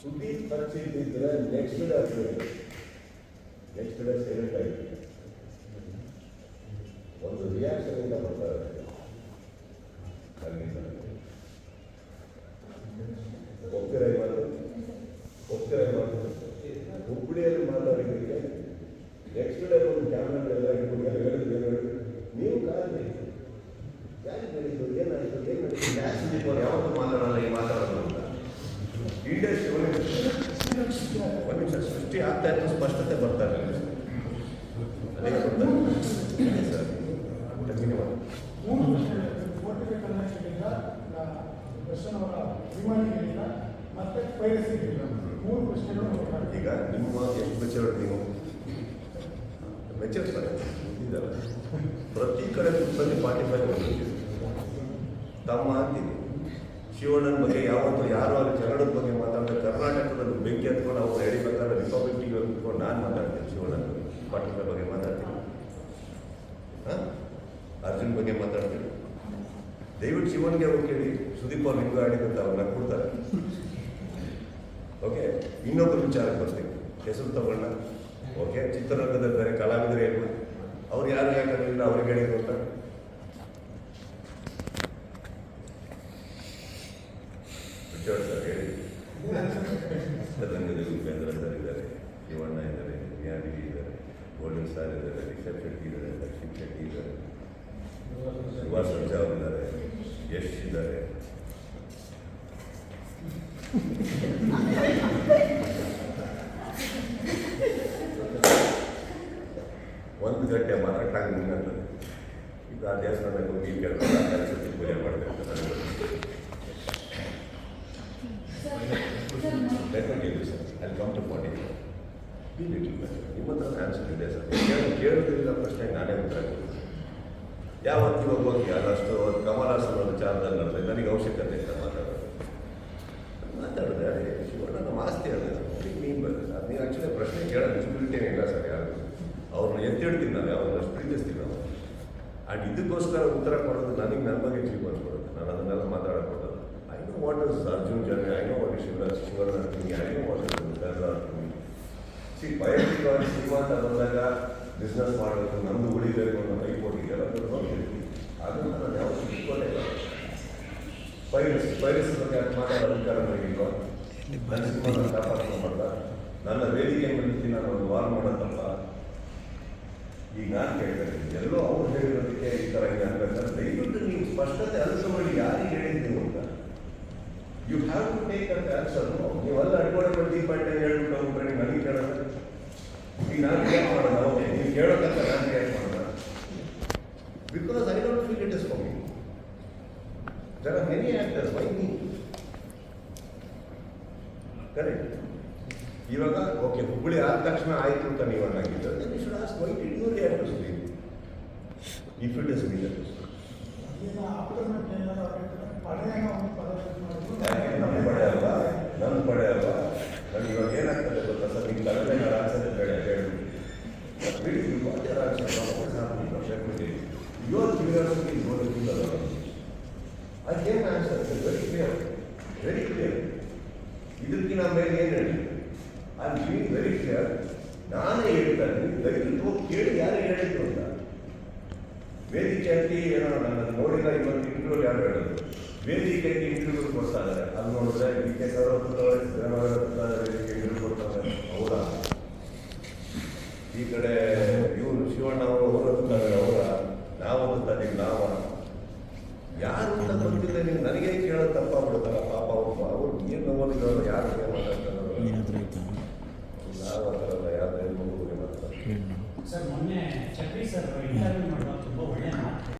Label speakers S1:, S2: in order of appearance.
S1: ಸುದೀಪ್ ಪರಿಚಯಿದ್ರೆ next day ಆಗ್ತದೆ next day silent ಆಗಿದೆ. ಒಂದು ರಿಯಾಕ್ಷನ್ ಇಂದ ಬರ್ತಾರೆ ನನ್ನಿಂದ ಒಪ್ಪಿರ ಮಾತು ಒಪ್ಪಿರ ಮಾತು ಹುಬ್ಬಳ್ಳಿಯಲ್ಲಿ ಮಾತಾಡಿದ್ದಕ್ಕೆ ನೆಕ್ಸ್ಟ್ ಡೇ ಒಂದು ಕ್ಯಾಮ್ರಾಗಳೆಲ್ಲ ಇಟ್ಕೊಂಡು ಹೇಳಿದ್ರು? ನೀವು ಕಾಲಿ ಯಾಕೆ ಹೇಳಿದ್ರು ಏನಾಯಿತು? ಏನು ಯಾಕೆ ಸುದೀಪ್ ಮಾತಾಡಲ್ಲ, ಈ ಮಾತಾಡೋದು ಇಂಡಸ್ಟ್ರಿ ಒಂದು ಸೃಷ್ಟಿ ಆಗ್ತಾ ಇತ್ತು ಸ್ಪಷ್ಟತೆ ಬರ್ತಾ ಇದೆ ಅದೇ ಸರ್. ಈಗ ನಿಮ್ಮ ಎಷ್ಟು ಮೆಚೂರ್ಡ್ ನೀವು ಮೆಚೂರ್ ಸರ್ ಪ್ರತಿ ಕಡೆ ಫಾರ್ಟಿ ಫೈವ್ ತಮ್ಮ ಅಂತೀನಿ ಶಿವಣ್ಣನ ಬಗ್ಗೆ ಯಾವತ್ತೂ ಯಾರು ಅಲ್ಲಿ ಕನ್ನಡದ ಬಗ್ಗೆ ಮಾತಾಡಿದ್ರೆ ಕರ್ನಾಟಕದಲ್ಲಿ ಬೆಂಕಿ ಹತ್ಕೊಂಡು ಅವ್ರು ಎಡಿಬೇಕಾದ್ರೆ ರಿಪಬ್ಲಿಕ್ ಟಿವಿ ಕುತ್ಕೊಂಡು ನಾನು ಮಾತಾಡ್ತೀನಿ ಶಿವಣ್ಣನ ಬಗ್ಗೆ ಪಾಟೀಲ್ ಬಗ್ಗೆ ಮಾತಾಡ್ತೀನಿ. ಅರ್ಜುನ್ ಬಗ್ಗೆ ಮಾತಾಡ್ತೀನಿ. ದಯವಿಟ್ಟು ಶಿವನ್ಗೆ ಅವ್ರು ಕೇಳಿ? ಸುದೀಪ್ ಅವ್ರು ಹಿಂಗೆ ಆಡಿದಂತ ಅವ್ರನ್ನ ಕೊಡ್ತಾರೆ. ಓಕೆ ಇನ್ನೊಬ್ಬರು ವಿಚಾರಕ್ಕೆ ಬರ್ತೀನಿ. ಹೆಸರು ತಗೊಳ್ಳ. ಓಕೆ ಚಿತ್ರರಂಗದಲ್ಲಿ ಬೇರೆ ಕಲಾವಿದರು ಏನು ಅವ್ರು ಯಾರು ಯಾಕಂದ್ರೆ ಅವ್ರಿಗೆ ಹೇಳಿದ್ರು ಅಂತ. ವಿಚಾರ ಸರ್ ಹೇಳಿ. ಚಿತ್ರರಂಗದಲ್ಲಿ ಉಪೇಂದ್ರ ಸರ್ ಇದ್ದಾರೆ, ಶಿವಣ್ಣ ಇದ್ದಾರೆ ನ್ಯಾಡಿ ಇದ್ದಾರೆ, ಗೋಲ್ಡನ್ ಸ್ಟಾರ್ ಇದ್ದಾರೆ, ರಿಷಬ್ ಶೆಟ್ಟಿ ಇದ್ದಾರೆ, ಲಕ್ಷ್ಮೀ ಶೆಟ್ಟಿ ಇದ್ದಾರೆ, ಸುಭಾಷ್ ಸರ್ಜಾ ಅವರು ಇದ್ದಾರೆ, ಯಶ್ ಇದ್ದಾರೆ. ಒಂದು ಗಂಟೆ ಮಾತಾಡಕ್ಕಾಗಿ ನಿನ್ನಂತದ್ದು ಈಗ ಆ ದೇವಸ್ಥಾನಕ್ಕೆ ಹೋಗಿ ಕೇಳ್ತಾರೆ ನಿಮ್ಮ ಹತ್ರ ಇದೆ ಸರ್. ಕೇಳಿ ಕೇಳೋದ್ರಿಂದ ಪ್ರಶ್ನೆ ನಾನೇ ಉತ್ತರ ಯಾವತ್ತು ಇವಾಗ ಹೋಗಿ ಅದಷ್ಟು ಕಮಲಾಸನ ವಿಚಾರದಲ್ಲಿ ನಡೆದ್ರೆ ನನಗೆ ಅವಶ್ಯಕತೆ ಇಲ್ಲ ಮಾತಾಡೋದು. ಮಾತಾಡಿದ್ರೆ ಅದೇ ಶಿವಣ್ಣ ನಮ್ಮ ಆಸ್ತಿ ಅಲ್ಲ ಮೀನ್ ಬರ್ತದೆ ಅದು ನೀವು ಆ್ಯಕ್ಚುಲಿ ಪ್ರಶ್ನೆ ಕೇಳೋ ಡಿಸ್ಬಿಲಿಟಿನೇ ಇಲ್ಲ ಸರ್ ಯಾರು. ಅವ್ರನ್ನ ಎತ್ತಿಡ್ತೀನಿ ನಾವು ಅವ್ರನ್ನ ಪ್ರೀತಿಸ್ತೀವಿ ನಾವು ಆ್ಯಂಡ್ ಇದಕ್ಕೋಸ್ಕರ ಉತ್ತರ ಕೊಡೋದು ನನಗೆ ನನ್ನ ಬಗ್ಗೆ ಜೀವನ ಕೊಡೋದು ನಾನು ಅದನ್ನೆಲ್ಲ ಮಾತಾಡೋದು I know what is Arjun journey I know what is Shivaraj Shivaraj I know what is C ವೈಯಕ್ತಿಕವಾಗಿ ಅಂತ ಬಂದಾಗ ಬಿಸ್ನೆಸ್ ಮಾಡಬೇಕು ನಮ್ಮದು ಉಳಿಬೇಕು ಅನ್ನೋ ಕೈಕೊಟ್ಟಿಗೆ ಎಲ್ಲ ಅದನ್ನು ನಾನು ಯಾವತ್ತೂ ಇಟ್ಕೊಂಡೇ ಇಲ್ಲ. ಪೈರಸ್ ಪೈರಸ್ ಬಗ್ಗೆ ಅದು ಮಾತಾಡೋ ಅಧಿಕಾರ ನನಗಿಲ್ವಾ ನನ್ನ ವೇದಿಕೆ ಮೇಲೆ ನಾನು ಒಂದು ವಾರ್ ಮಾಡೋದಲ್ಲ ಈಗ ನಾನು ಕೇಳ್ತೇನೆ ಎಲ್ಲೋ ಅವ್ರು ಹೇಳಿರೋದಕ್ಕೆ ಈ ಥರ ಹಿಂಗೆ ಅನ್ಬೇಕಾದ್ರೆ ದಯವಿಟ್ಟು ನೀವು ಸ್ಪಷ್ಟತೆ ಅನ್ಸೋ ಮಾಡಿ ಯಾರಿಗೆ ಹೇಳಿದ್ದೀವಿ ಅಂತ. ಯು ಹ್ಯಾವ್ ಟು ಟೇಕ್ ಅಂತ ಆನ್ಸರ್ ನೀವೆಲ್ಲ ಅಡ್ಕೊಂಡು ಬಂದು ದೀಪ ನಾನು ರಿಯಾಕ್ಟ್ ಮಾಡೋಣ ಓಕೆ ನೀವು ಕೇಳೋದಂತ ನಾನು ರಿಯಾಕ್ಟ್ ಮಾಡೋಣ because I don't feel it is for me there are many actors why me correct ಇವಾಗ ಓಕೆ ಹುಬ್ಬಳ್ಳಿ ಆದ ತಕ್ಷಣ ಆಯ್ತು ಅಂತ ನೀವು ಅನ್ನಂಗಿದ್ದು then you should ask why did you react to speak if it is me
S2: ಈಗ ಆಫ್ಟರ್ಮೆಂಟ್
S1: came answer very clear very clear ಇದಕ್ಕಿಂತ ಮೇಲೆ ಏನು ಹೇಳಿ ಐ ವೆರಿ ನಾನೇ ಹೇಳ್ತಾ ಇದ್ದೀನಿ ದಯವಿಟ್ಟು ಕೇಳಿ ಯಾರು ಹೇಳಿದ್ರು ಅಂತ ವೇದಿಕೆ ಅಂತ ಏನೋ ನಾನು ಅದು ನೋಡಿಲ್ಲ ಇವತ್ತು ಇಂಟರ್ವ್ಯೂ ಯಾರು ಹೇಳೋದು ವೇದಿಕೆಗೆ ಇಂಟರ್ವ್ಯೂ ಕೊಡ್ತಾ ಇದ್ದಾರೆ ಅಲ್ಲಿ ನೋಡಿದ್ರೆ ಡಿ ಕೆ ವೇದಿಕೆ ಇಂಟರ್ವ್ಯೂ ಕೊಡ್ತಾರೆ ಹೌದಾ ಈ ಕಡೆ ಇವರು ಶಿವಣ್ಣ ಅವರು ಅವರು ಅಂತಾರೆ ಅವರ ನಾವು ನಾವ ಯಾರು ಅಂತ ಗೊತ್ತಿಲ್ಲ ನೀವು ನನಗೆ